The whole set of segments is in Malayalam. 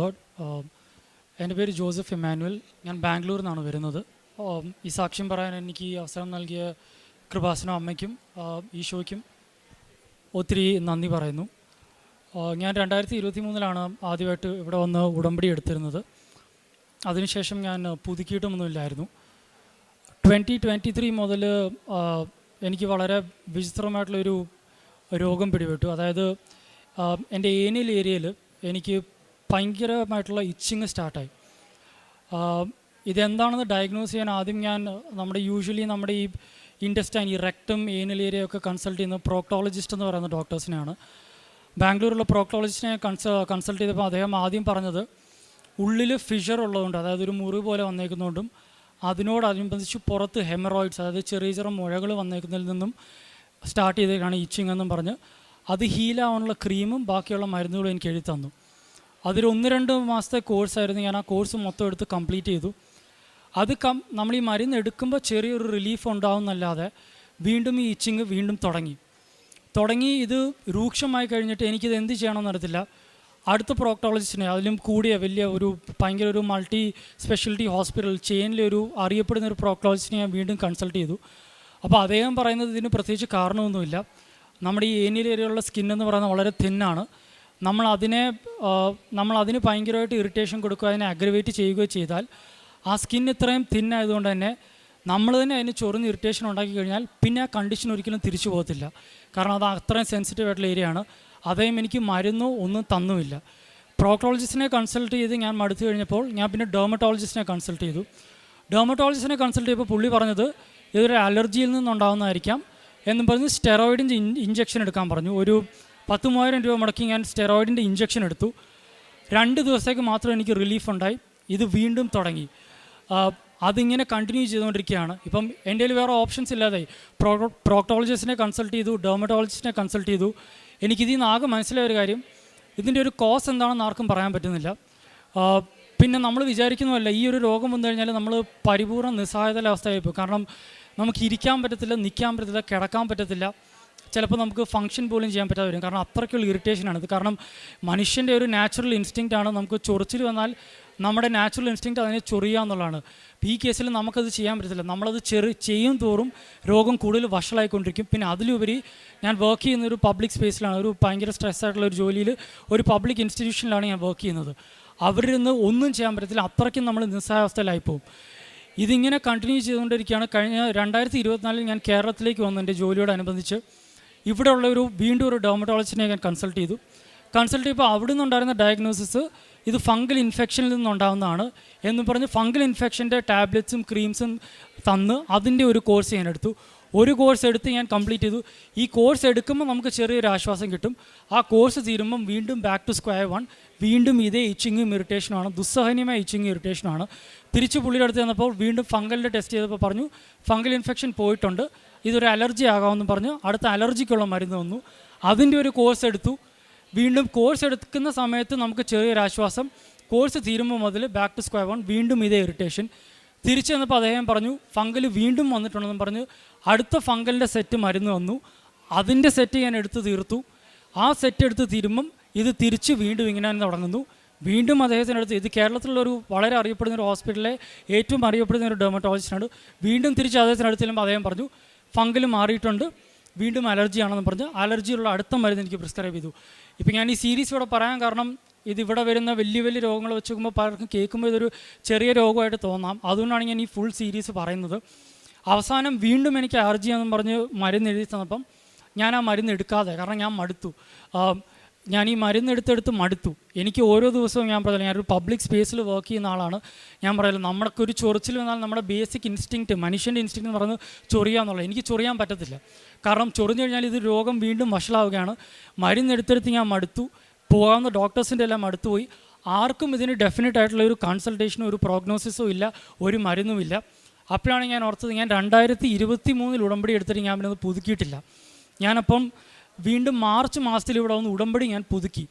ലോഡ് എന്റെ പേര് ജോസഫ് എമാനുവൽ ഞാൻ ബാംഗ്ലൂരിൽ നിന്നാണ് വരുന്നത്. Um, ഈ സാക്ഷ്യം പറയാൻ എനിക്ക് ഈ അവസരം നൽകിയ കൃപാസനം അമ്മയ്ക്കും uh, ഈശോയ്ക്കും ഒത്തിരി നന്ദി പറയുന്നു. Uh, ഞാൻ രണ്ടായിരത്തി ഇരുപത്തി മൂന്നിലാണ് ആദ്യമായിട്ട് ഇവിടെ വന്ന് ഉടമ്പടി എടുത്തിരുന്നത്. അതിനുശേഷം ഞാൻ പുതുക്കിയിട്ടുമൊന്നുമില്ലായിരുന്നു ട്വന്റി ട്വന്റി ത്രീ മുതൽ എനിക്ക് വളരെ വിചിത്രമായിട്ടുള്ളൊരു രോഗം പിടിപെട്ടു. അതായത് ആ, എന്റെ ഏനിയൽ ഏരിയയിൽ എനിക്ക് ഭയങ്കരമായിട്ടുള്ള ഇച്ചിങ് സ്റ്റാർട്ടായി ഇതെന്താണെന്ന് ഡയഗ്നോസ് ചെയ്യാൻ ആദ്യം ഞാൻ നമ്മുടെ യൂഷ്വലി നമ്മുടെ ഈ ഇൻഡസ്റ്റൈൻ ഈ റെക്ടം ഏനൽ ഏരിയ ഒക്കെ കൺസൾട്ട് ചെയ്യുന്ന പ്രോക്ടോളജിസ്റ്റ് എന്ന് പറയുന്ന ഡോക്ടേഴ്സിനെയാണ് ബാംഗ്ലൂരിലുള്ള പ്രോക്ടോളജിസ്റ്റിനെ കൺസ കൺസൾട്ട് ചെയ്തപ്പോൾ അദ്ദേഹം ആദ്യം പറഞ്ഞത് ഉള്ളിൽ ഫിഷർ ഉള്ളതുകൊണ്ട് അതായത് ഒരു മുറി പോലെ വന്നേക്കുന്നതുകൊണ്ടും അതിനോടനുബന്ധിച്ച് പുറത്ത് ഹെമറോയിഡ്സ് അതായത് ചെറിയ ചെറിയ മുഴകൾ വന്നേക്കുന്നതിൽ നിന്നും സ്റ്റാർട്ട് ചെയ്തേക്കാണ് ഇച്ചിങ് എന്നും പറഞ്ഞ്. അത് ഹീലാവാനുള്ള ക്രീമും ബാക്കിയുള്ള മരുന്നുകളും എനിക്ക് എഴുതി തന്നു. അതൊരു ഒന്ന് രണ്ട് മാസത്തെ കോഴ്സായിരുന്നു ഞാൻ ആ കോഴ്സ് മൊത്തം എടുത്ത് കംപ്ലീറ്റ് ചെയ്തു. അത് കം നമ്മൾ ഈ മരുന്ന് എടുക്കുമ്പോൾ ചെറിയൊരു റിലീഫ് ഉണ്ടാവുന്നല്ലാതെ വീണ്ടും ഈ ഇച്ചിങ് വീണ്ടും തുടങ്ങി. തുടങ്ങി ഇത് രൂക്ഷമായി കഴിഞ്ഞിട്ട് എനിക്കിത് എന്ത് ചെയ്യണമെന്ന് അറിയത്തില്ല. അടുത്ത പ്രോക്ടോളജിസ്റ്റിനെ അതിലും കൂടിയ വലിയ ഒരു ഭയങ്കര ഒരു മൾട്ടി സ്പെഷ്യാലിറ്റി ഹോസ്പിറ്റൽ ചെയിനിലെ ഒരു അറിയപ്പെടുന്ന ഒരു പ്രോക്ടോളജിസ്റ്റിനെ ഞാൻ വീണ്ടും കൺസൾട്ട് ചെയ്തു. അപ്പോൾ അദ്ദേഹം പറയുന്നത് ഇതിന് പ്രത്യേകിച്ച് കാരണമൊന്നുമില്ല. നമ്മുടെ ഈ ഏനിയൽ ഏരിയയിലുള്ള സ്കിൻ എന്ന് പറയുന്നത് വളരെ തിന്നാണ് നമ്മൾ അതിനെ നമ്മൾ അതിന് ഭയങ്കരമായിട്ട് ഇറിറ്റേഷൻ കൊടുക്കുക അതിനെ അഗ്രവേറ്റ് ചെയ്യുകയോ ചെയ്താൽ ആ സ്കിൻ ഇത്രയും തിന്നായതുകൊണ്ട് തന്നെ നമ്മൾ തന്നെ അതിന് ചൊറിഞ്ഞ് ഇറിറ്റേഷൻ ഉണ്ടാക്കി കഴിഞ്ഞാൽ പിന്നെ ആ കണ്ടീഷൻ ഒരിക്കലും തിരിച്ചു പോകത്തില്ല. കാരണം അത് അത്രയും സെൻസിറ്റീവ് ആയിട്ടുള്ള ഏരിയ ആണ്. അദ്ദേഹം എനിക്ക് മരുന്നോ ഒന്നും തന്നുമില്ല. പ്രോക്ടോളജിസ്റ്റിനെ കൺസൾട്ട് ചെയ്ത് ഞാൻ മടുത്തു കഴിഞ്ഞപ്പോൾ ഞാൻ പിന്നെ ഡെർമറ്റോളജിസ്റ്റിനെ കൺസൾട്ട് ചെയ്തു. ഡെർമറ്റോളജിസ്റ്റിനെ കൺസൾട്ട് ചെയ്തപ്പോൾ പുള്ളി പറഞ്ഞത് ഇതൊരു അലർജിയിൽ നിന്നുണ്ടാകുന്നതായിരിക്കാം എന്നും പറഞ്ഞ് സ്റ്റെറോയിഡിന്റെ ഇഞ്ചക്ഷൻ എടുക്കാൻ പറഞ്ഞു. ഒരു പത്ത് മൂവായിരം രൂപ മുടക്കി ഞാൻ സ്റ്റെറോയിഡിന്റെ ഇഞ്ചക്ഷൻ എടുത്തു. രണ്ട് ദിവസത്തേക്ക് മാത്രം എനിക്ക് റിലീഫ് ഉണ്ടായി. ഇത് വീണ്ടും തുടങ്ങി. അതിങ്ങനെ കണ്ടിന്യൂ ചെയ്തുകൊണ്ടിരിക്കുകയാണ്. ഇപ്പം എന്റെ കയ്യിൽ വേറെ ഓപ്ഷൻസ് ഇല്ലാതെ പ്രോ പ്രോക്ടോളജിസ്റ്റിനെ കൺസൾട്ട് ചെയ്തു ഡെർമറ്റോളജിസ്റ്റിനെ കൺസൾട്ട് ചെയ്തു. എനിക്കിതിൽ നിന്ന് ആകെ മനസ്സിലായ ഒരു കാര്യം ഇതിന്റെ ഒരു കോസ് എന്താണെന്ന് ആർക്കും പറയാൻ പറ്റുന്നില്ല. പിന്നെ നമ്മൾ വിചാരിക്കുന്നതല്ല ഈ ഒരു രോഗം വന്നു കഴിഞ്ഞാൽ നമ്മൾ പരിപൂർണ നിസ്സഹായതയിലെ അവസ്ഥയായിപ്പോൾ കാരണം നമുക്ക് ഇരിക്കാൻ പറ്റത്തില്ല നിൽക്കാൻ പറ്റത്തില്ല കിടക്കാൻ പറ്റത്തില്ല. ചിലപ്പോൾ നമുക്ക് ഫംഗ്ഷൻ പോലും ചെയ്യാൻ പറ്റാതെ വരും. കാരണം അത്രയ്ക്കുള്ള ഇറിറ്റേഷനാണ് ഇത് കാരണം മനുഷ്യന്റെ ഒരു നാച്ചുറൽ ഇൻസ്റ്റിങ്ക്റ്റ് ആണ് നമുക്ക് ചൊറിച്ചിൽ വന്നാൽ നമ്മുടെ നാച്ചുറൽ ഇൻസ്റ്റിങ്ക്റ്റ് അതിനെ ചൊറിയുക എന്നുള്ളതാണ്. ഈ കേസിൽ നമുക്കത് ചെയ്യാൻ പറ്റത്തില്ല. നമ്മളത് ചെറു ചെയ്യും തോറും രോഗം കൂടുതൽ വഷളായിക്കൊണ്ടിരിക്കും. പിന്നെ അതിലുപരി ഞാൻ വർക്ക് ചെയ്യുന്ന ഒരു പബ്ലിക് സ്പേസിലാണ് ഒരു ഭയങ്കര സ്ട്രെസ്സായിട്ടുള്ള ഒരു ജോലിയിൽ ഒരു പബ്ലിക് ഇൻസ്റ്റിറ്റ്യൂഷനിലാണ് ഞാൻ വർക്ക് ചെയ്യുന്നത്. അവരിൽ നിന്ന് ഒന്നും ചെയ്യാൻ പറ്റത്തില്ല. അത്രയ്ക്കും നമ്മൾ നിസ്സഹാവസ്ഥയിലായി പോകും ഇതിങ്ങനെ കണ്ടിന്യൂ ചെയ്തുകൊണ്ടിരിക്കുകയാണ്. കഴിഞ്ഞ രണ്ടായിരത്തി ഇരുപത്തിനാലിൽ ഞാൻ കേരളത്തിലേക്ക് വന്നു. എന്റെ ജോലിയോടനുബന്ധിച്ച് ഇവിടെയുള്ള ഒരു വീണ്ടും ഒരു ഡോമറ്റോളജിനെ ഞാൻ കൺസൾട്ട് ചെയ്തു. കൺസൾട്ട് ചെയ്തപ്പോൾ അവിടെ നിന്നുണ്ടായിരുന്ന ഡയഗ്നോസിസ് ഇത് ഫംഗൽ ഇൻഫെക്ഷനിൽ നിന്നുണ്ടാകുന്നതാണ് എന്ന് പറഞ്ഞ് ഫംഗൽ ഇൻഫെക്ഷന്റെ ടാബ്ലറ്റ്സും ക്രീംസും തന്ന് അതിന്റെ ഒരു കോഴ്സ് ഞാൻ എടുത്തു. ഒരു കോഴ്സ് എടുത്ത് ഞാൻ കംപ്ലീറ്റ് ചെയ്തു. ഈ കോഴ്സ് എടുക്കുമ്പോൾ നമുക്ക് ചെറിയൊരു ആശ്വാസം കിട്ടും. ആ കോഴ്സ് തീരുമ്പം വീണ്ടും ബാക്ക് ടു സ്ക്വയർ വൺ വീണ്ടും ഇതേ ഇച്ചിങ്ങും ഇറിറ്റേഷനുമാണ് ദുസ്സഹനീയമായ ഇച്ചിങ്ങും ഇറിറ്റേഷനാണ് തിരിച്ച് പുള്ളിയുടെ അടുത്ത് ചെന്നപ്പോൾ വീണ്ടും ഫംഗലിന്റെ ടെസ്റ്റ് ചെയ്തപ്പോൾ പറഞ്ഞു ഫംഗൽ ഇൻഫെക്ഷൻ പോയിട്ടുണ്ട്. ഇതൊരു അലർജി ആകാമെന്ന് പറഞ്ഞു. അടുത്ത അലർജിക്കുള്ള മരുന്ന് വന്നു അതിന്റെ ഒരു കോഴ്സ് എടുത്തു. വീണ്ടും കോഴ്സ് എടുക്കുന്ന സമയത്ത് നമുക്ക് ചെറിയൊരു ആശ്വാസം. കോഴ്സ് തീരുമ്പോൾ മുതൽ ബാക്ക് ടു സ്ക്വയർ വൺ വീണ്ടും ഇതേ ഇറിറ്റേഷൻ തിരിച്ചു വന്നപ്പോൾ അദ്ദേഹം പറഞ്ഞു ഫംഗൽ വീണ്ടും വന്നിട്ടുണ്ടെന്ന് പറഞ്ഞു. അടുത്ത ഫംഗലിന്റെ സെറ്റ് മരുന്ന് വന്നു അതിന്റെ സെറ്റ് ഞാൻ എടുത്ത് തീർത്തു. ആ സെറ്റ് എടുത്ത് തീരുമ്പം ഇത് തിരിച്ച് വീണ്ടും ഇങ്ങനെ തുടങ്ങുന്നു. വീണ്ടും അദ്ദേഹത്തിന്റെ അടുത്ത് ഇത് കേരളത്തിലുള്ളൊരു വളരെ അറിയപ്പെടുന്ന ഒരു ഹോസ്പിറ്റലിലെ ഏറ്റവും അറിയപ്പെടുന്ന ഒരു ഡെർമറ്റോളജിസ്റ്റാണ് വീണ്ടും തിരിച്ച് അദ്ദേഹത്തിന്റെ അടുത്ത് ചെല്ലുമ്പോൾ അദ്ദേഹം പറഞ്ഞു ഫംഗൽ മാറിയിട്ടുണ്ട്. വീണ്ടും അലർജി ആണെന്ന് പറഞ്ഞ് അലർജിയുള്ള അടുത്ത മരുന്ന് എനിക്ക് പ്രിസ്ക്രൈബ് ചെയ്തു. ഇപ്പം ഞാൻ ഈ സീരീസ് ഇവിടെ പറയാൻ കാരണം ഇത് ഇവിടെ വരുന്ന വലിയ വലിയ രോഗങ്ങൾ വെച്ച് നോക്കുമ്പോൾ പലർക്കും കേൾക്കുമ്പോൾ ഇതൊരു ചെറിയ രോഗമായിട്ട് തോന്നാം. അതുകൊണ്ടാണ് ഞാൻ ഈ ഫുൾ സീരീസ് പറയുന്നത്. അവസാനം വീണ്ടും എനിക്ക് അലർജി എന്ന് പറഞ്ഞ് മരുന്ന് എഴുതി തന്നപ്പം ഞാൻ ആ മരുന്ന് എടുക്കാതെ കാരണം ഞാൻ മടുത്തു. ഞാൻ ഈ മരുന്ന് എടുത്തെടുത്ത് മടുത്തു. എനിക്ക് ഓരോ ദിവസവും ഞാൻ പറഞ്ഞില്ല ഞാനൊരു പബ്ലിക് സ്പേസിൽ വർക്ക് ചെയ്യുന്ന ആളാണ്. ഞാൻ പറയുന്നത് നമ്മൾക്ക് ഒരു ചൊറിച്ചിൽ വന്നാൽ നമ്മുടെ ബേസിക് ഇൻസ്റ്റിങ്ക്റ്റ് മനുഷ്യന്റെ ഇൻസ്റ്റിങ്ക്റ്റ് എന്ന് പറയുന്നത് ചൊറിയുക എന്നുള്ളത്. എനിക്ക് ചൊറിയാൻ പറ്റത്തില്ല. കാരണം ചൊറിഞ്ഞു കഴിഞ്ഞാൽ ഇത് രോഗം വീണ്ടും വഷളാവുകയാണ്. മരുന്ന് എടുത്തെടുത്ത് ഞാൻ മടുത്തു. പോകാവുന്ന ഡോക്ടേഴ്സിന്റെ എല്ലാം മടുത്തു പോയി. ആർക്കും ഇതിന് ഡെഫിനറ്റ് ആയിട്ടുള്ള ഒരു കൺസൾട്ടേഷനോ ഒരു പ്രോഗ്നോസിസോ ഇല്ല ഒരു മരുന്നുമില്ല അപ്പോഴാണ് ഞാൻ ഓർത്തത് ഞാൻ രണ്ടായിരത്തി ഇരുപത്തി മൂന്നിൽ ഉടമ്പടി എടുത്തിട്ട് ഞാൻ പിന്നെ അത് പുതുക്കിയിട്ടില്ല. ഞാനപ്പം വീണ്ടും മാർച്ച് മാസത്തിൽ ഇവിടെ വന്ന് ഉടമ്പടി ഞാൻ പുതുക്കി.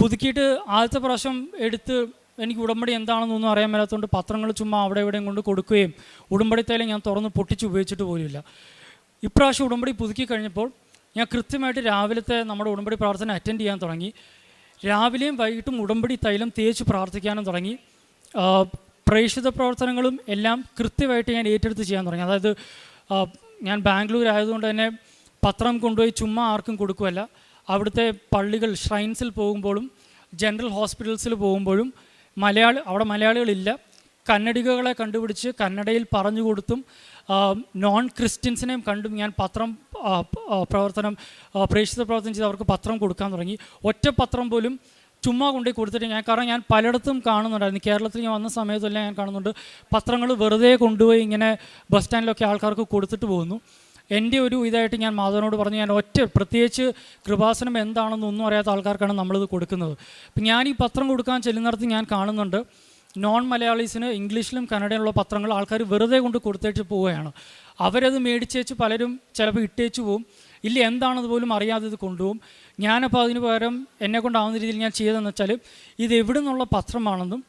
പുതുക്കിയിട്ട് ആദ്യത്തെ പ്രാവശ്യം എടുത്ത് എനിക്ക് ഉടമ്പടി എന്താണെന്നൊന്നും അറിയാൻ മേലാത്തതുകൊണ്ട് പത്രങ്ങൾ ചുമ്മാ അവിടെ ഇവിടെയും കൊണ്ട് കൊടുക്കുകയും ഉടമ്പടി തൈലം ഞാൻ തുറന്ന് പൊട്ടിച്ച് ഉപയോഗിച്ചിട്ട് പോലുമില്ല. ഇപ്രാവശ്യം ഉടമ്പടി പുതുക്കി കഴിഞ്ഞപ്പോൾ ഞാൻ കൃത്യമായിട്ട് രാവിലത്തെ നമ്മുടെ ഉടമ്പടി പ്രാർത്ഥന അറ്റൻഡ് ചെയ്യാൻ തുടങ്ങി. രാവിലെയും വൈകിട്ടും ഉടമ്പടി തൈലം തേച്ച് പ്രാർത്ഥിക്കാനും തുടങ്ങി. പ്രേക്ഷിത പ്രവർത്തനങ്ങളും എല്ലാം കൃത്യമായിട്ട് ഞാൻ ഏറ്റെടുത്ത് ചെയ്യാൻ തുടങ്ങി. അതായത് ഞാൻ ബാംഗ്ലൂർ ആയതുകൊണ്ട് തന്നെ പത്രം കൊണ്ടുപോയി ചുമ്മാ ആർക്കും കൊടുക്കുമല്ല അവിടുത്തെ പള്ളികൾ ഷ്രൈൻസിൽ പോകുമ്പോഴും ജനറൽ ഹോസ്പിറ്റൽസിൽ പോകുമ്പോഴും മലയാളി അവിടെ മലയാളികളില്ല. കന്നഡികകളെ കണ്ടുപിടിച്ച് കന്നഡയിൽ പറഞ്ഞു കൊടുത്തും നോൺ ക്രിസ്ത്യൻസിനെയും കണ്ടും ഞാൻ പത്രം പ്രവർത്തനം പ്രേക്ഷിത പ്രവർത്തനം ചെയ്ത് അവർക്ക് പത്രം കൊടുക്കാൻ തുടങ്ങി. ഒറ്റ പത്രം പോലും ചുമ്മാ കൊണ്ടുപോയി കൊടുത്തിട്ട് ഞാൻ കാരണം ഞാൻ പലയിടത്തും കാണുന്നുണ്ടായിരുന്നു. കേരളത്തിൽ ഞാൻ വന്ന സമയത്തെല്ലാം ഞാൻ കാണുന്നുണ്ട്. പത്രങ്ങൾ വെറുതെ കൊണ്ടുപോയി ഇങ്ങനെ ബസ് സ്റ്റാൻഡിലൊക്കെ ആൾക്കാർക്ക് കൊടുത്തിട്ട് പോകുന്നു. എന്റെ ഒരു ഇതായിട്ട് ഞാൻ മാധവനോട് പറഞ്ഞു ഞാൻ ഒറ്റ പ്രത്യേകിച്ച് കൃപാസനം എന്താണെന്ന് ഒന്നും അറിയാത്ത ആൾക്കാർക്കാണ് നമ്മളിത് കൊടുക്കുന്നത്. അപ്പം ഞാൻ ഈ പത്രം കൊടുക്കാൻ ചെല്ലുന്നിടത്ത് ഞാൻ കാണുന്നുണ്ട് നോൺ മലയാളീസിന് ഇംഗ്ലീഷിലും കന്നഡയിലുള്ള പത്രങ്ങൾ ആൾക്കാർ വെറുതെ കൊണ്ട് കൊടുത്തേച്ച് പോവുകയാണ്. അവരത് മേടിച്ചേച്ച് പലരും ചിലപ്പോൾ ഇട്ടേച്ച് പോവും. ഇല്ല എന്താണെന്ന് പോലും അറിയാതെ ഇത് കൊണ്ടുപോകും ഞാനപ്പോൾ അതിന് പകരം എന്നെ കൊണ്ടാവുന്ന രീതിയിൽ ഞാൻ ചെയ്തതെന്ന് വെച്ചാൽ ഇത് എവിടെ നിന്നുള്ള പത്രമാണെന്നും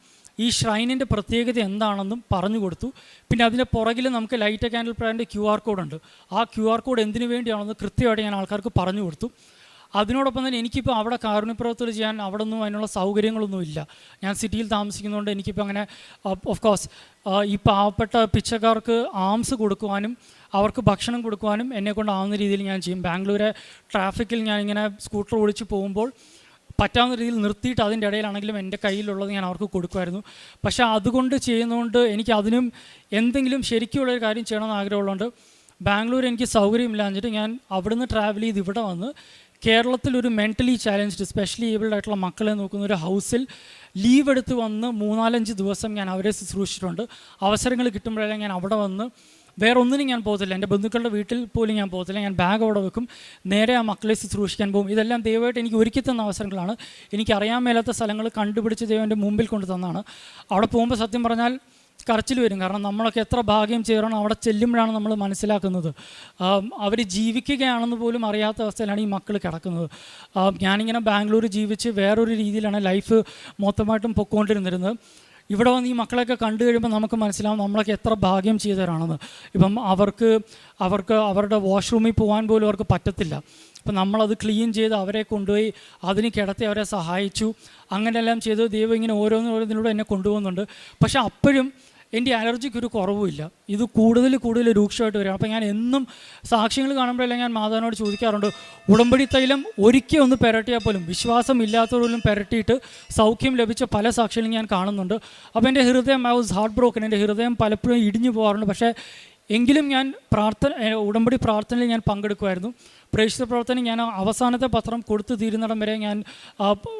ഈ ഷ്രൈനിന്റെ പ്രത്യേകത എന്താണെന്നും പറഞ്ഞു കൊടുത്തു. പിന്നെ അതിന്റെ പുറകിൽ നമുക്ക് ലൈറ്റ് ക്യാൻഡിൽ പ്ലാന്റെ ക്യു ആർ കോഡ് ഉണ്ട്. ആ ക്യു ആർ കോഡ് എന്തിനു വേണ്ടിയാണെന്ന് കൃത്യമായിട്ട് ഞാൻ ആൾക്കാർക്ക് പറഞ്ഞു കൊടുത്തു. അതിനോടൊപ്പം തന്നെ എനിക്കിപ്പോൾ അവിടെ കാരുണ്യപ്രവർത്തനം ചെയ്യാൻ അവിടെ ഒന്നും അതിനുള്ള സൗകര്യങ്ങളൊന്നും ഇല്ല. ഞാൻ സിറ്റിയിൽ താമസിക്കുന്നതുകൊണ്ട് എനിക്കിപ്പോൾ അങ്ങനെ ഓഫ് കോഴ്സ് ഈ പാവപ്പെട്ട പിച്ചക്കാർക്ക് ആംസ് കൊടുക്കുവാനും അവർക്ക് ഭക്ഷണം കൊടുക്കുവാനും എന്നെക്കൊണ്ട് ആവുന്ന രീതിയിൽ ഞാൻ ചെയ്യും. ബാംഗ്ലൂരെ ട്രാഫിക്കിൽ ഞാനിങ്ങനെ സ്കൂട്ടർ ഓടിച്ച് പോകുമ്പോൾ പറ്റാവുന്ന രീതിയിൽ നിർത്തിയിട്ട് അതിന്റെ ഇടയിലാണെങ്കിലും എന്റെ കയ്യിലുള്ളത് ഞാൻ അവർക്ക് കൊടുക്കുമായിരുന്നു. പക്ഷേ അതുകൊണ്ട് ചെയ്യുന്നതുകൊണ്ട് എനിക്ക് അതിനും എന്തെങ്കിലും ശരിക്കുള്ളൊരു കാര്യം ചെയ്യണമെന്ന് ആഗ്രഹമുള്ളതുകൊണ്ട് ബാംഗ്ലൂർ എനിക്ക് സൗകര്യമില്ല എന്നിട്ട് ഞാൻ അവിടുന്ന് ട്രാവൽ ചെയ്ത് ഇവിടെ വന്ന് കേരളത്തിൽ ഒരു മെന്റലി ചാലഞ്ച്ഡ് സ്പെഷ്യലി ഏബിൾഡ് ആയിട്ടുള്ള മക്കളെ നോക്കുന്ന ഒരു ഹൗസിൽ ലീവ് എടുത്ത് വന്ന് മൂന്നാലഞ്ച് ദിവസം ഞാൻ അവരെ ശുശ്രൂഷിച്ചിട്ടുണ്ട്. അവസരങ്ങൾ കിട്ടുമ്പോഴെല്ലാം ഞാൻ അവിടെ വന്ന് വേറെ ഒന്നിനും ഞാൻ പോകത്തില്ല. എന്റെ ബന്ധുക്കളുടെ വീട്ടിൽ പോലും ഞാൻ പോകത്തില്ല. ഞാൻ ബാഗ് അവിടെ വെക്കും. നേരെ ആ മക്കളെ ശുശ്രൂഷിക്കാൻ പോകും. ഇതെല്ലാം ദൈവമായിട്ട് എനിക്ക് ഒരുക്കി തന്ന അവസരങ്ങളാണ്. എനിക്ക് അറിയാൻ മേലാത്ത സ്ഥലങ്ങൾ കണ്ടുപിടിച്ച് ദൈവം എന്റെ മുമ്പിൽ കൊണ്ട് തന്നാണ്. അവിടെ പോകുമ്പോൾ സത്യം പറഞ്ഞാൽ കരച്ചിൽ വരും. കാരണം നമ്മളൊക്കെ എത്ര ഭാഗ്യം ചെയ്യണം അവിടെ ചെല്ലുമ്പോഴാണ് നമ്മൾ മനസ്സിലാക്കുന്നത്. അവർ ജീവിക്കുകയാണെന്ന് പോലും അറിയാത്ത അവസ്ഥയിലാണ് ഈ മക്കൾ കിടക്കുന്നത്. ഞാനിങ്ങനെ ബാംഗ്ലൂർ ജീവിച്ച് വേറൊരു രീതിയിലാണ് ലൈഫ് മൊത്തമായിട്ടും പൊക്കോണ്ടിരുന്നിരുന്നത്. ഇവിടെ വന്ന് ഈ മക്കളെയൊക്കെ കണ്ടു കഴിയുമ്പോൾ നമുക്ക് മനസ്സിലാവും നമ്മളൊക്കെ എത്ര ഭാഗ്യം ചെയ്തവരാണെന്ന്. ഇപ്പം അവർക്ക് അവർക്ക് അവരുടെ വാഷ്റൂമിൽ പോകാൻ പോലും അവർക്ക് പറ്റത്തില്ല. അപ്പം നമ്മളത് ക്ലീൻ ചെയ്ത് അവരെ കൊണ്ടുപോയി അതിന് കിടത്തി അവരെ സഹായിച്ചു. അങ്ങനെയെല്ലാം ചെയ്ത് ദൈവം ഇങ്ങനെ ഓരോന്നും ഓരോന്നിലൂടെ എന്നെ കൊണ്ടുപോകുന്നുണ്ട്. പക്ഷേ അപ്പോഴും എന്റെ അലർജിക്ക് ഒരു കുറവുമില്ല. ഇത് കൂടുതൽ കൂടുതൽ രൂക്ഷമായിട്ട് വരും. അപ്പോൾ ഞാൻ എന്നും സാക്ഷ്യങ്ങൾ കാണുമ്പോഴെല്ലാം ഞാൻ മാതാവിനോട് ചോദിക്കാറുണ്ട്. ഉടമ്പടി തൈലം ഒരിക്കൽ ഒന്ന് പെരട്ടിയാൽ പോലും വിശ്വാസം ഇല്ലാത്തവരും പെരട്ടിയിട്ട് സൗഖ്യം ലഭിച്ച പല സാക്ഷ്യങ്ങളും ഞാൻ കാണുന്നുണ്ട്. അപ്പോൾ എന്റെ ഹൃദയം ഐ വാസ് ഹാർട്ട് ബ്രോക്കൻ എന്റെ ഹൃദയം പലപ്പോഴും ഇടിഞ്ഞു പോകാറുണ്ട്. പക്ഷേ എങ്കിലും ഞാൻ പ്രാർത്ഥന ഉടമ്പടി പ്രാർത്ഥനയിൽ ഞാൻ പങ്കെടുക്കുമായിരുന്നു. പ്രേക്ഷിത പ്രവർത്തനം ഞാൻ അവസാനത്തെ പത്രം കൊടുത്തു തീരുന്നിടം വരെ ഞാൻ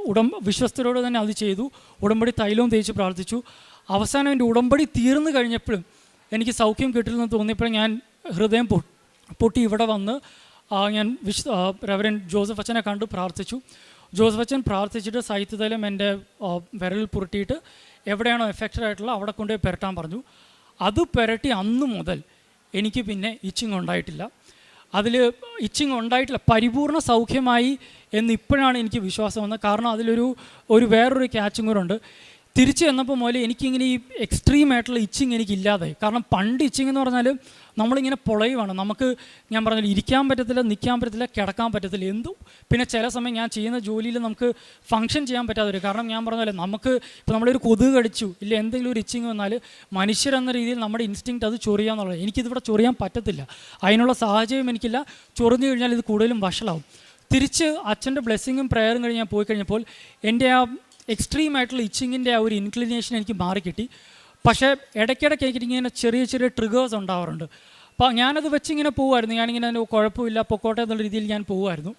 ഉടം വിശ്വസ്തരോട് തന്നെ അത് ചെയ്തു. ഉടമ്പടി തൈലവും തേച്ച് പ്രാർത്ഥിച്ചു. അവസാനം എന്റെ ഉടമ്പടി തീർന്നു കഴിഞ്ഞപ്പോഴും എനിക്ക് സൗഖ്യം കിട്ടില്ലെന്ന് തോന്നിയപ്പോഴും ഞാൻ ഹൃദയം പൊട്ടി ഇവിടെ വന്ന് ഞാൻ വിശ് റവരൻ ജോസഫ് അച്ഛനെ കണ്ട് പ്രാർത്ഥിച്ചു. ജോസഫ് അച്ഛൻ പ്രാർത്ഥിച്ചിട്ട് സാഹിത്യതലം എന്റെ വിരലിൽ പുരട്ടിയിട്ട് എവിടെയാണോ എഫക്റ്റഡ് ആയിട്ടുള്ള അവിടെ കൊണ്ടുപോയി പെരട്ടാൻ പറഞ്ഞു. അത് പെരട്ടി അന്ന് മുതൽ എനിക്ക് പിന്നെ ഇച്ചിങ് ഉണ്ടായിട്ടില്ല. അതിൽ ഇച്ചിങ് ഉണ്ടായിട്ടില്ല. പരിപൂർണ സൗഖ്യമായി എന്ന് ഇപ്പോഴാണ് എനിക്ക് വിശ്വാസം വന്നത്. കാരണം അതിലൊരു ഒരു വേറൊരു ക്യാച്ചും കൂടെ ഉണ്ട്. തിരിച്ചു വന്നപ്പോൾ മുതൽ എനിക്കിങ്ങനെ ഈ എക്സ്ട്രീം ആയിട്ടുള്ള ഇച്ചിങ് എനിക്ക് കാരണം പണ്ട് ഇച്ചിങ് എന്ന് പറഞ്ഞാൽ നമ്മളിങ്ങനെ പൊളയുവാണ്. നമുക്ക് ഞാൻ പറഞ്ഞാൽ ഇരിക്കാൻ പറ്റത്തില്ല നിൽക്കാൻ പറ്റത്തില്ല കിടക്കാൻ പറ്റത്തില്ല എന്തും. പിന്നെ ചില സമയം ഞാൻ ചെയ്യുന്ന ജോലിയിൽ നമുക്ക് ഫങ്ഷൻ ചെയ്യാൻ പറ്റാതെ വരും. കാരണം ഞാൻ പറഞ്ഞ പോലെ നമുക്ക് ഇപ്പോൾ നമ്മളൊരു കൊതുക് കടിച്ചു ഇല്ല എന്തെങ്കിലും ഒരു ഇച്ചിങ് വന്നാൽ മനുഷ്യരെന്ന രീതിയിൽ നമ്മുടെ ഇൻസ്റ്റിങ്ക്റ്റ് അത് ചൊറിയാന്നുള്ളത് എനിക്കിതിവിടെ ചൊറിയാൻ പറ്റത്തില്ല. അതിനുള്ള സാഹചര്യം എനിക്കില്ല. ചൊറിഞ്ഞു കഴിഞ്ഞാൽ ഇത് കൂടുതലും വഷളാവും. തിരിച്ച് അച്ഛന്റെ ബ്ലെസ്സിങ്ങും പ്രയറും കഴിഞ്ഞ് ഞാൻ പോയി കഴിഞ്ഞപ്പോൾ എന്റെ ആ എക്സ്ട്രീം ആയിട്ടുള്ള ഇച്ചിങ്ങിന്റെ ആ ഒരു ഇൻക്ലിനേഷൻ എനിക്ക് മാറിക്കിട്ടി. പക്ഷേ ഇടയ്ക്കിടയ്ക്ക് എനിക്ക് ഇങ്ങനെ ചെറിയ ചെറിയ ട്രിഗേഴ്സ് ഉണ്ടാവാറുണ്ട്. അപ്പോൾ ഞാനത് വെച്ച് ഇങ്ങനെ പോകുമായിരുന്നു ഞാനിങ്ങനെ കുഴപ്പമില്ല പൊക്കോട്ടെ എന്നുള്ള രീതിയിൽ ഞാൻ പോകുമായിരുന്നു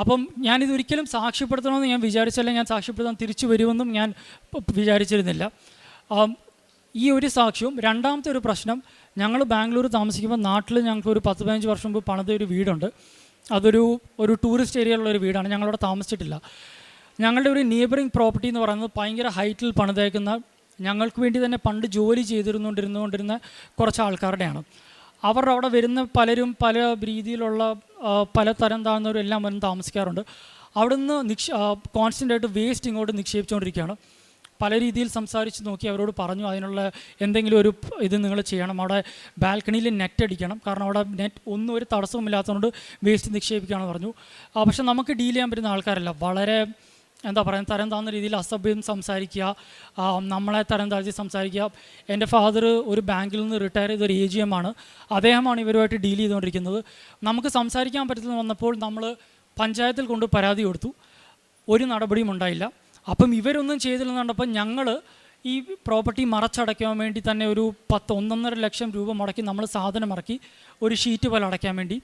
അപ്പം ഞാനിത് ഒരിക്കലും സാക്ഷ്യപ്പെടുത്തണമെന്ന് ഞാൻ വിചാരിച്ചല്ല. ഞാൻ സാക്ഷ്യപ്പെടുത്താൻ തിരിച്ചു വരുമെന്നും ഞാൻ വിചാരിച്ചിരുന്നില്ല. ഈ ഒരു സാക്ഷ്യവും രണ്ടാമത്തെ ഒരു പ്രശ്നം ഞങ്ങൾ ബാംഗ്ലൂർ താമസിക്കുമ്പോൾ നാട്ടിൽ ഞങ്ങൾക്ക് ഒരു പത്ത് പതിനഞ്ച് വർഷം മുമ്പ് പണിത ഒരു വീടുണ്ട്. അതൊരു ഒരു ടൂറിസ്റ്റ് ഏരിയയിലുള്ള ഒരു വീടാണ്. ഞങ്ങളവിടെ താമസിച്ചിട്ടില്ല. ഞങ്ങളുടെ ഒരു നിയബറിംഗ് പ്രോപ്പർട്ടി എന്ന് പറയുന്നത് ഭയങ്കര ഹൈറ്റിൽ പണിതേക്കുന്ന ഞങ്ങൾക്ക് വേണ്ടി തന്നെ പണ്ട് ജോലി ചെയ്തിരുന്നുകൊണ്ടിരുന്നുകൊണ്ടിരുന്ന കുറച്ച് ആൾക്കാരുടെയാണ്. അവർ അവിടെ വരുന്ന പലരും പല രീതിയിലുള്ള പല തരം താഴ്ന്നവരും എല്ലാം വന്ന് താമസിക്കാറുണ്ട്. അവിടുന്ന് നിക്ഷ കോൺസ്റ്റന്റ് ആയിട്ട് വേസ്റ്റ് ഇങ്ങോട്ട് നിക്ഷേപിച്ചുകൊണ്ടിരിക്കുകയാണ്. പല രീതിയിൽ സംസാരിച്ച് നോക്കി അവരോട് പറഞ്ഞു അതിനുള്ള എന്തെങ്കിലും ഒരു ഇത് നിങ്ങൾ ചെയ്യണം. അവിടെ ബാൽക്കണിയിൽ നെറ്റ് അടിക്കണം. കാരണം അവിടെ നെറ്റ് ഒന്നും ഒരു തടസ്സവും ഇല്ലാത്തതുകൊണ്ട് വേസ്റ്റ് നിക്ഷേപിക്കുകയാണെന്ന് പറഞ്ഞു. പക്ഷെ നമുക്ക് ഡീൽ ചെയ്യാൻ പറ്റുന്ന ആൾക്കാരല്ല. വളരെ എന്താ പറയുക തരം താന്ന രീതിയിൽ അസഭ്യം സംസാരിക്കുക നമ്മളെ തരം താഴ്ത്തി സംസാരിക്കുക. എന്റെ ഫാദർ ഒരു ബാങ്കിൽ നിന്ന് റിട്ടയർ ചെയ്ത ഒരു എ ജി എം ആണ്. അദ്ദേഹമാണ് ഇവരുമായിട്ട് ഡീൽ ചെയ്തുകൊണ്ടിരിക്കുന്നത്. നമുക്ക് സംസാരിക്കാൻ പറ്റുന്ന വന്നപ്പോൾ നമ്മൾ പഞ്ചായത്തിൽ കൊണ്ട് പരാതി കൊടുത്തു. ഒരു നടപടിയും ഉണ്ടായില്ല. അപ്പം ഇവരൊന്നും ചെയ്തില്ലെന്ന് കണ്ടപ്പോൾ ഞങ്ങൾ ഈ പ്രോപ്പർട്ടി മറച്ചടയ്ക്കാൻ വേണ്ടി തന്നെ ഒരു പത്ത് ഒന്നൊന്നര ലക്ഷം രൂപ മുടക്കി നമ്മൾ സാധനം ഇറക്കി ഒരു ഷീറ്റ് പോലെ അടയ്ക്കാൻ വേണ്ടി.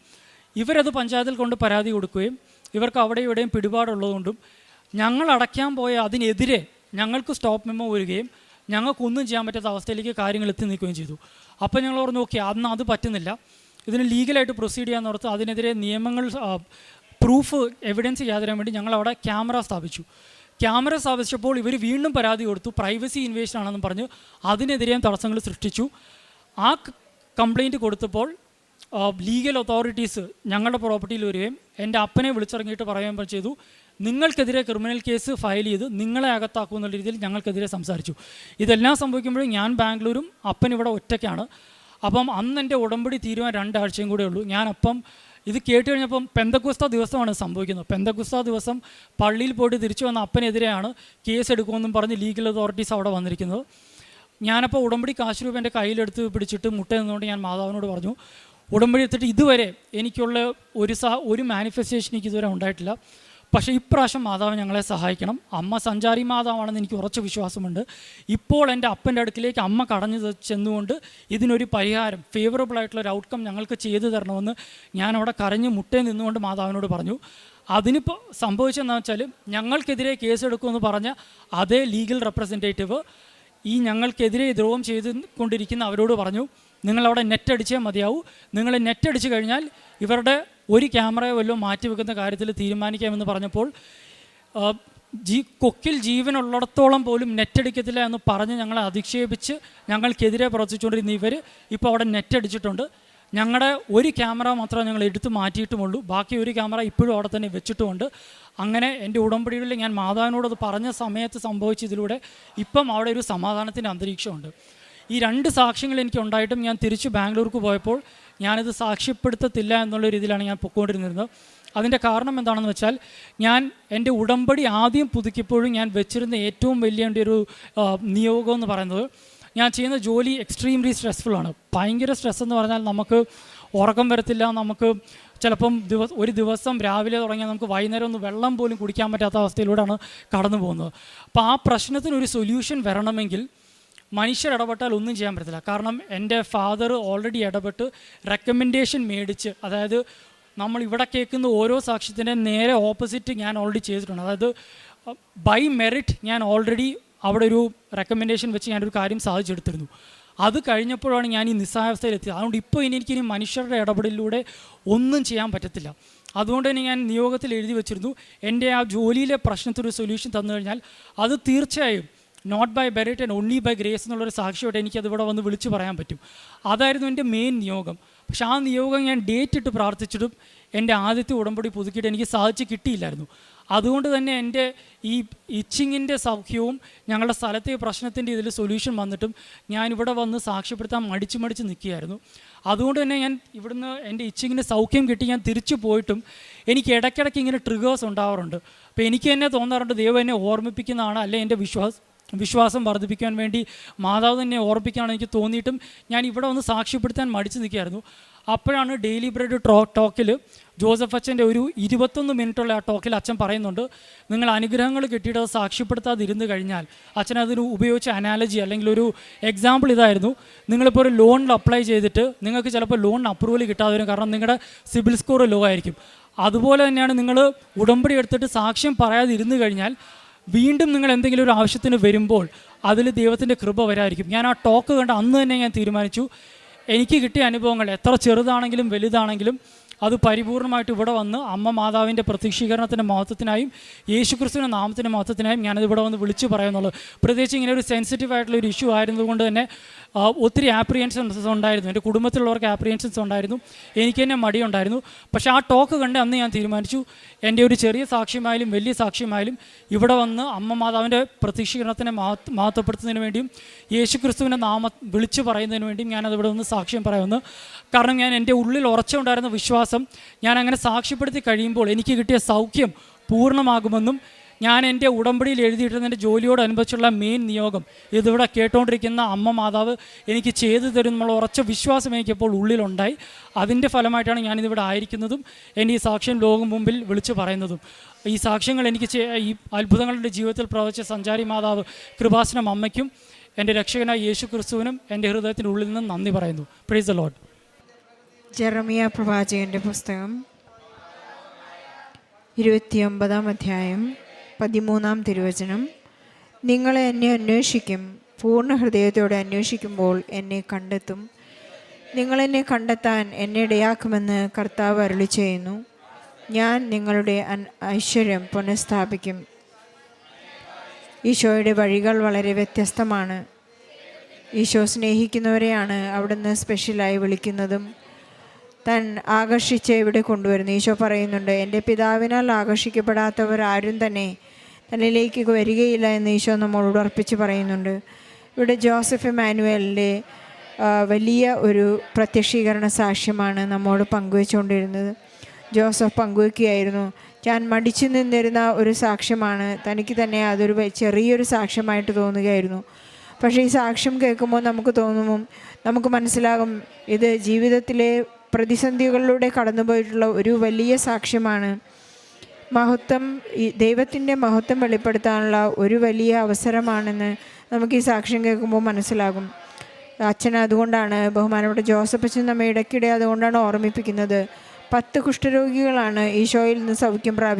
ഇവരത് പഞ്ചായത്തിൽ കൊണ്ട് പരാതി കൊടുക്കുകയും ഇവർക്ക് അവിടെ ഇവിടെയും പിടിപാടുള്ളതുകൊണ്ടും ഞങ്ങൾ അടയ്ക്കാൻ പോയ അതിനെതിരെ ഞങ്ങൾക്ക് സ്റ്റോപ്പ് മെമ്മോ വരികയും ഞങ്ങൾക്കൊന്നും ചെയ്യാൻ പറ്റാത്ത അവസ്ഥയിലേക്ക് കാര്യങ്ങൾ എത്തി നിൽക്കുകയും ചെയ്തു. അപ്പോൾ ഞങ്ങൾ പറഞ്ഞു ഓക്കെ അന്ന് അത് പറ്റുന്നില്ല. ഇതിന് ലീഗലായിട്ട് പ്രൊസീഡ് ചെയ്യാൻ ഓർത്ത് അതിനെതിരെ നിയമങ്ങൾ പ്രൂഫ് എവിഡൻസ് ചെയ്യാതിരാൻ വേണ്ടി ഞങ്ങൾ അവിടെ ക്യാമറ സ്ഥാപിച്ചു. ക്യാമറ സ്ഥാപിച്ചപ്പോൾ ഇവർ വീണ്ടും പരാതി കൊടുത്തു. പ്രൈവസി ഇൻവേഷൻ ആണെന്ന് പറഞ്ഞ് അതിനെതിരെയും തടസ്സങ്ങൾ സൃഷ്ടിച്ചു. ആ കംപ്ലൈന്റ് കൊടുത്തപ്പോൾ ലീഗൽ അതോറിറ്റീസ് ഞങ്ങളുടെ പ്രോപ്പർട്ടിയിൽ വരികയും എന്റെ അപ്പനെ വിളിച്ചിറങ്ങിയിട്ട് പറയുകയും ചെയ്തു. നിങ്ങൾക്കെതിരെ ക്രിമിനൽ കേസ് ഫയൽ ചെയ്ത് നിങ്ങളെ അകത്താക്കും എന്നുള്ള രീതിയിൽ ഞങ്ങൾക്കെതിരെ സംസാരിച്ചു. ഇതെല്ലാം സംഭവിക്കുമ്പോഴും ഞാൻ ബാംഗ്ലൂരും അപ്പൻ ഇവിടെ ഒറ്റയ്ക്കാണ്. അപ്പം അന്ന് എന്റെ ഉടമ്പടി തീരുവാൻ രണ്ടാഴ്ചയും കൂടെ ഉള്ളൂ. ഞാനപ്പം ഇത് കേട്ട് കഴിഞ്ഞപ്പം പെന്തക്കുസ്ത ദിവസമാണ് സംഭവിക്കുന്നത്. പെന്തക്കുസ്ത ദിവസം പള്ളിയിൽ പോയിട്ട് തിരിച്ചു വന്ന അപ്പനെതിരെയാണ് കേസ് എടുക്കുമെന്നും പറഞ്ഞ് ലീഗൽ അതോറിറ്റീസ് അവിടെ വന്നിരിക്കുന്നത്. ഞാനപ്പോൾ ഉടമ്പടി കാശ് രൂപ എന്റെ കയ്യിലെടുത്ത് പിടിച്ചിട്ട് മുട്ട നിന്നുകൊണ്ട് ഞാൻ മാതാവിനോട് പറഞ്ഞു ഉടമ്പടി എടുത്തിട്ട് ഇതുവരെ എനിക്കുള്ള ഒരു സഹ ഒരു മാനിഫെസ്റ്റേഷൻ എനിക്ക് ഇതുവരെ ഉണ്ടായിട്ടില്ല. പക്ഷേ ഇപ്രാവശ്യം മാതാവ് ഞങ്ങളെ സഹായിക്കണം. അമ്മ സഞ്ചാരി മാതാവാണെന്ന് എനിക്ക് ഉറച്ച വിശ്വാസമുണ്ട്. ഇപ്പോൾ എന്റെ അപ്പന്റെ അടുക്കിലേക്ക് അമ്മ കടഞ്ഞു ചെന്നുകൊണ്ട് ഇതിനൊരു പരിഹാരം ഫേവറബിൾ ആയിട്ടുള്ള ഒരു ഔട്ട്കം ഞങ്ങൾക്ക് ചെയ്തു തരണമെന്ന് ഞാൻ അവിടെ കരഞ്ഞ് മുട്ടേ നിന്നുകൊണ്ട് മാതാവിനോട് പറഞ്ഞു. അതിനിപ്പോൾ സംഭവിച്ചതെന്ന് വെച്ചാൽ ഞങ്ങൾക്കെതിരെ കേസെടുക്കുമെന്ന് പറഞ്ഞ അതേ ലീഗൽ റെപ്രസെന്റേറ്റീവ് ഈ ഞങ്ങൾക്കെതിരെ ദ്രോഹം ചെയ്ത് കൊണ്ടിരിക്കുന്ന അവരോട് പറഞ്ഞു നിങ്ങളവിടെ നെറ്റ് അടിച്ചേ മതിയാവൂ. നിങ്ങൾ നെറ്റ് അടിച്ചു കഴിഞ്ഞാൽ ഇവരുടെ ഒരു ക്യാമറയോ വല്ലതും മാറ്റി വെക്കുന്ന കാര്യത്തിൽ തീരുമാനിക്കാമെന്ന് പറഞ്ഞപ്പോൾ ജീ കൊക്കിൽ ജീവനുള്ളിടത്തോളം പോലും നെറ്റ് അടിക്കത്തില്ല എന്ന് പറഞ്ഞ് ഞങ്ങളെ അധിക്ഷേപിച്ച് ഞങ്ങൾക്കെതിരെ പ്രവർത്തിച്ചുകൊണ്ടിരുന്ന ഇവർ ഇപ്പോൾ അവിടെ നെറ്റ് അടിച്ചിട്ടുണ്ട് ഞങ്ങളുടെ ഒരു ക്യാമറ മാത്രമേ ഞങ്ങൾ എടുത്ത് മാറ്റിയിട്ടുമുള്ളൂ. ബാക്കി ഒരു ക്യാമറ ഇപ്പോഴും അവിടെ തന്നെ വെച്ചിട്ടുമുണ്ട്. അങ്ങനെ എന്റെ ഉടമ്പടികളിൽ ഞാൻ മാതാവിനോട് അത് പറഞ്ഞ സമയത്ത് സംഭവിച്ചതിലൂടെ ഇപ്പം അവിടെ ഒരു സമാധാനത്തിന്റെ അന്തരീക്ഷമുണ്ട്. ഈ രണ്ട് സാക്ഷ്യങ്ങൾ എനിക്ക് ഉണ്ടായിട്ടും ഞാൻ തിരിച്ച് ബാംഗ്ലൂർക്ക് പോയപ്പോൾ ഞാനിത് സാക്ഷ്യപ്പെടുത്തത്തില്ല എന്നുള്ള രീതിയിലാണ് ഞാൻ പൊയ്ക്കൊണ്ടിരുന്നത് അതിന്റെ കാരണം എന്താണെന്ന് വെച്ചാൽ ഞാൻ എന്റെ ഉടമ്പടി ആദ്യം പുതുക്കിയപ്പോഴും ഞാൻ വെച്ചിരുന്ന ഏറ്റവും വലിയ ഒരു നിയോഗം എന്ന് പറയുന്നത് ഞാൻ ചെയ്യുന്ന ജോലി എക്സ്ട്രീംലി സ്ട്രെസ്ഫുൾ ആണ്. ഭയങ്കര സ്ട്രെസ് എന്ന് പറഞ്ഞാൽ നമുക്ക് ഉറക്കം വരത്തില്ല നമുക്ക് ചിലപ്പം ദിവസ ഒരു ദിവസം രാവിലെ തുടങ്ങിയാൽ നമുക്ക് വൈകുന്നേരം ഒന്ന് വെള്ളം പോലും കുടിക്കാൻ പറ്റാത്ത അവസ്ഥയിലൂടെയാണ് കടന്നു പോകുന്നത് അപ്പോൾ ആ പ്രശ്നത്തിനൊരു സൊല്യൂഷൻ വരണമെങ്കിൽ മനുഷ്യർ ഇടപെട്ടാൽ ഒന്നും ചെയ്യാൻ പറ്റത്തില്ല. കാരണം എന്റെ ഫാദർ ഓൾറെഡി ഇടപെട്ട് റെക്കമെൻഡേഷൻ മേടിച്ച് അതായത് നമ്മൾ ഇവിടെ കേൾക്കുന്ന ഓരോ സാക്ഷ്യത്തിന്റെ നേരെ ഓപ്പോസിറ്റ് ഞാൻ ഓൾറെഡി ചെയ്തിട്ടുണ്ട്. അതായത് ബൈ മെറിറ്റ് ഞാൻ ഓൾറെഡി അവിടെ ഒരു റെക്കമെൻഡേഷൻ വെച്ച് ഞാനൊരു കാര്യം സാധിച്ചെടുത്തിരുന്നു. അത് കഴിഞ്ഞപ്പോഴാണ് ഞാൻ ഈ നിസ്സഹായവസ്ഥയിലെത്തിയത്. അതുകൊണ്ട് ഇപ്പോൾ ഇനി എനിക്കിനി മനുഷ്യരുടെ ഇടപെടലിലൂടെ ഒന്നും ചെയ്യാൻ പറ്റത്തില്ല. അതുകൊണ്ട് തന്നെ ഞാൻ നിയോഗത്തിൽ എഴുതി വെച്ചിരുന്നു. എന്റെ ആ ജോലിയിലെ പ്രശ്നത്തിനൊരു സൊല്യൂഷൻ തന്നു കഴിഞ്ഞാൽ അത് തീർച്ചയായും not by merit and only by grace എന്നുള്ളൊരു സാക്ഷിയോടെ എനിക്കത് ഇവിടെ വന്ന് വിളിച്ചു പറയാൻ പറ്റും. അതായിരുന്നു എന്റെ മെയിൻ നിയോഗം. പക്ഷേ ആ നിയോഗം ഞാൻ ഡേറ്റ് ഇട്ട് പ്രാർത്ഥിച്ചിട്ടും എന്റെ ആദ്യത്തെ ഉടമ്പടി പുതുക്കിയിട്ട് എനിക്ക് സാധിച്ച് കിട്ടിയില്ലായിരുന്നു. അതുകൊണ്ട് തന്നെ എന്റെ ഈ ഇച്ചിങ്ങിന്റെ സൗഖ്യവും ഞങ്ങളുടെ സ്ഥലത്തെ പ്രശ്നത്തിന്റെ ഇതിൽ സൊല്യൂഷൻ വന്നിട്ടും ഞാൻ ഇവിടെ വന്ന് സാക്ഷ്യപ്പെടുത്താൻ മടിച്ച് മടിച്ച് നിൽക്കുകയായിരുന്നു. അതുകൊണ്ട് തന്നെ ഞാൻ ഇവിടുന്ന് എന്റെ ഇച്ചിങ്ങിന്റെ സൗഖ്യം കിട്ടി ഞാൻ തിരിച്ചു പോയിട്ടും എനിക്ക് ഇടയ്ക്കിടയ്ക്ക് ഇങ്ങനെ ട്രിഗേഴ്സ് ഉണ്ടാവാറുണ്ട്. അപ്പോൾ എനിക്ക് തന്നെ തോന്നാറുണ്ട് ദൈവം എന്നെ ഓർമ്മിപ്പിക്കുന്നതാണ് അല്ലെ എന്റെ വിശ്വാസം? വിശ്വാസം വർദ്ധിപ്പിക്കാൻ വേണ്ടി മാതാവ് തന്നെ ഓർപ്പിക്കുകയാണ് എനിക്ക് തോന്നിയിട്ടും ഞാൻ ഇവിടെ വന്ന് സാക്ഷ്യപ്പെടുത്താൻ മടിച്ചു നിൽക്കുകയായിരുന്നു. അപ്പോഴാണ് ഡെയിലി ബ്രെഡ് ട്രോ ടോക്കിൽ ജോസഫ് അച്ഛന്റെ ഒരു ഇരുപത്തൊന്ന് മിനിറ്റുള്ള ആ ടോക്കിൽ അച്ഛൻ പറയുന്നുണ്ട് നിങ്ങൾ അനുഗ്രഹങ്ങൾ കിട്ടിയിട്ട് അത് സാക്ഷ്യപ്പെടുത്താതിരുന്നു കഴിഞ്ഞാൽ അച്ഛൻ അതിന് ഉപയോഗിച്ച അനാലജി അല്ലെങ്കിൽ ഒരു എക്സാമ്പിൾ ഇതായിരുന്നു. നിങ്ങളിപ്പോൾ ഒരു ലോണിൽ അപ്ലൈ ചെയ്തിട്ട് നിങ്ങൾക്ക് ചിലപ്പോൾ ലോണിന് അപ്രൂവൽ കിട്ടാതെ വരും. കാരണം നിങ്ങളുടെ സിബിൽ സ്കോർ ലോ ആയിരിക്കും. അതുപോലെ തന്നെയാണ് നിങ്ങൾ ഉടമ്പടി എടുത്തിട്ട് സാക്ഷ്യം പറയാതിരുന്നു കഴിഞ്ഞാൽ വീണ്ടും നിങ്ങൾ എന്തെങ്കിലും ഒരു ആവശ്യത്തിന് വരുമ്പോൾ അതിൽ ദൈവത്തിന്റെ കൃപ വരായിരിക്കും ഞാൻ ആ ടോക്ക് കണ്ട് അന്ന് തന്നെ ഞാൻ തീരുമാനിച്ചു. എനിക്ക് കിട്ടിയ അനുഭവങ്ങൾ എത്ര ചെറുതാണെങ്കിലും വലുതാണെങ്കിലും അത് പരിപൂർണമായിട്ട് ഇവിടെ വന്ന് അമ്മ മാതാവിന്റെ പ്രത്യക്ഷീകരണത്തിന്റെ മഹത്വത്തിനായും യേശുക്രിസ്തുവിന്റെ നാമത്തിന്റെ മഹത്വത്തിനായും ഞാനത് ഇവിടെ വന്ന് വിളിച്ചു പറയുന്നുള്ളൂ. പ്രത്യേകിച്ച് ഇങ്ങനെ ഒരു സെൻസിറ്റീവ് ആയിട്ടുള്ള ഒരു ഇഷ്യൂ ആയിരുന്നതുകൊണ്ട് തന്നെ ഒത്തിരി ആപ്രിയൻഷൻസ് ഉണ്ടായിരുന്നു. എന്റെ കുടുംബത്തിലുള്ളവർക്ക് ആപ്രിയൻഷൻസ് ഉണ്ടായിരുന്നു. എനിക്ക് തന്നെ മടിയുണ്ടായിരുന്നു. പക്ഷേ ആ ടോക്ക് കണ്ട് അന്ന് ഞാൻ തീരുമാനിച്ചു. എന്റെ ഒരു ചെറിയ സാക്ഷ്യമായാലും വലിയ സാക്ഷ്യമായാലും ഇവിടെ വന്ന് അമ്മ മാതാവിന്റെ പ്രത്യക്ഷീകരണത്തിനെ മഹത്വ മഹത്വപ്പെടുത്തുന്നതിന് വേണ്ടിയും യേശു ക്രിസ്തുവിന്റെ നാമ വിളിച്ചു പറയുന്നതിന് വേണ്ടിയും ഞാനത് ഇവിടെ നിന്ന് സാക്ഷ്യം പറയുന്നു. കാരണം ഞാൻ എന്റെ ഉള്ളിൽ ഉറച്ചുണ്ടായിരുന്ന വിശ്വാസം ഞാൻ അങ്ങനെ സാക്ഷ്യപ്പെടുത്തി കഴിയുമ്പോൾ എനിക്ക് കിട്ടിയ സൗഖ്യം പൂർണമാകുമെന്നും ഞാൻ എന്റെ ഉടമ്പടിയിൽ എഴുതിയിട്ടിരുന്ന എന്റെ ജോലിയോടനുബന്ധിച്ചുള്ള മെയിൻ നിയോഗം ഇതിവിടെ കേട്ടുകൊണ്ടിരിക്കുന്ന അമ്മ മാതാവ് എനിക്ക് ചെയ്തു തരുന്നുള്ള ഉറച്ച വിശ്വാസം എനിക്കിപ്പോൾ ഉള്ളിലുണ്ടായി. അതിന്റെ ഫലമായിട്ടാണ് ഞാനിതിവിടെ ആയിരിക്കുന്നതും എന്റെ ഈ സാക്ഷ്യം ലോകം മുമ്പിൽ വിളിച്ചു പറയുന്നതും. ഈ സാക്ഷ്യങ്ങൾ എനിക്ക് ഈ അത്ഭുതങ്ങളുടെ ജീവിതത്തിൽ പ്രവചിച്ച സഞ്ചാരി മാതാവ് കൃപാസനം അമ്മയ്ക്കും എന്റെ രക്ഷകനായ യേശു ക്രിസ്തുവിനും എന്റെ ഹൃദയത്തിന്റെ ഉള്ളിൽ നിന്ന് നന്ദി പറയുന്നു. പ്രീസ് ലോഡ് ജെറമിയ പ്രവാചകന്റെ പുസ്തകം ഇരുപത്തിയൊമ്പതാം അധ്യായം. പതിമൂന്നാം തിരുവചനം നിങ്ങൾ എന്നെ അന്വേഷിക്കും. പൂർണ ഹൃദയത്തോടെ അന്വേഷിക്കുമ്പോൾ എന്നെ കണ്ടെത്തും. നിങ്ങൾ എന്നെ കണ്ടെത്താൻ എന്നെ ഇടയാക്കുമെന്ന് കർത്താവ് അരുളി ചെയ്യുന്നു. ഞാൻ നിങ്ങളുടെ ഐശ്വര്യം പുനഃസ്ഥാപിക്കും. ഈശോയുടെ വഴികൾ വളരെ വ്യത്യസ്തമാണ്. ഈശോ സ്നേഹിക്കുന്നവരെയാണ് അവിടുന്ന് സ്പെഷ്യലായി വിളിക്കുന്നതും. താൻ ആകർഷിച്ച് ഇവിടെ കൊണ്ടുവരുന്നു. ഈശോ പറയുന്നുണ്ട് എന്റെ പിതാവിനാൽ ആകർഷിക്കപ്പെടാത്തവർ ആരും തന്നെ തന്നിലേക്ക് വരികയില്ല എന്ന് ഈശോ നമ്മളോട് ഉറപ്പിച്ച് പറയുന്നുണ്ട്. ഇവിടെ ജോസഫ് മാനുവലിന്റെ വലിയ ഒരു പ്രത്യക്ഷീകരണ സാക്ഷ്യമാണ് നമ്മോട് പങ്കുവെച്ചുകൊണ്ടിരുന്നത്. ജോസഫ് പങ്കുവെക്കുകയായിരുന്നു. ഞാൻ മടിച്ചു നിന്നിരുന്ന ഒരു സാക്ഷ്യമാണ്. തനിക്ക് തന്നെ അതൊരു ചെറിയൊരു സാക്ഷ്യമായിട്ട് തോന്നുകയായിരുന്നു. പക്ഷേ ഈ സാക്ഷ്യം കേൾക്കുമ്പോൾ നമുക്ക് തോന്നുമ്പോൾ നമുക്ക് മനസ്സിലാകും ഇത് ജീവിതത്തിലെ പ്രതിസന്ധികളിലൂടെ കടന്നുപോയിട്ടുള്ള ഒരു വലിയ സാക്ഷ്യമാണ്. മഹത്വം ഈ ദൈവത്തിന്റെ മഹത്വം വെളിപ്പെടുത്താനുള്ള ഒരു വലിയ അവസരമാണെന്ന് നമുക്ക് ഈ സാക്ഷ്യം കേൾക്കുമ്പോൾ മനസ്സിലാകും. അച്ഛൻ അതുകൊണ്ടാണ് ബഹുമാനപ്പെട്ട ജോസഫ് അച്ഛൻ നമ്മെ ഇടയ്ക്കിടെ അതുകൊണ്ടാണ് ഓർമ്മിപ്പിക്കുന്നത്. പത്ത് കുഷ്ഠരോഗികളാണ് ഈശോയിൽ നിന്ന് സൗഖ്യം പ്രാപിച്ചത്.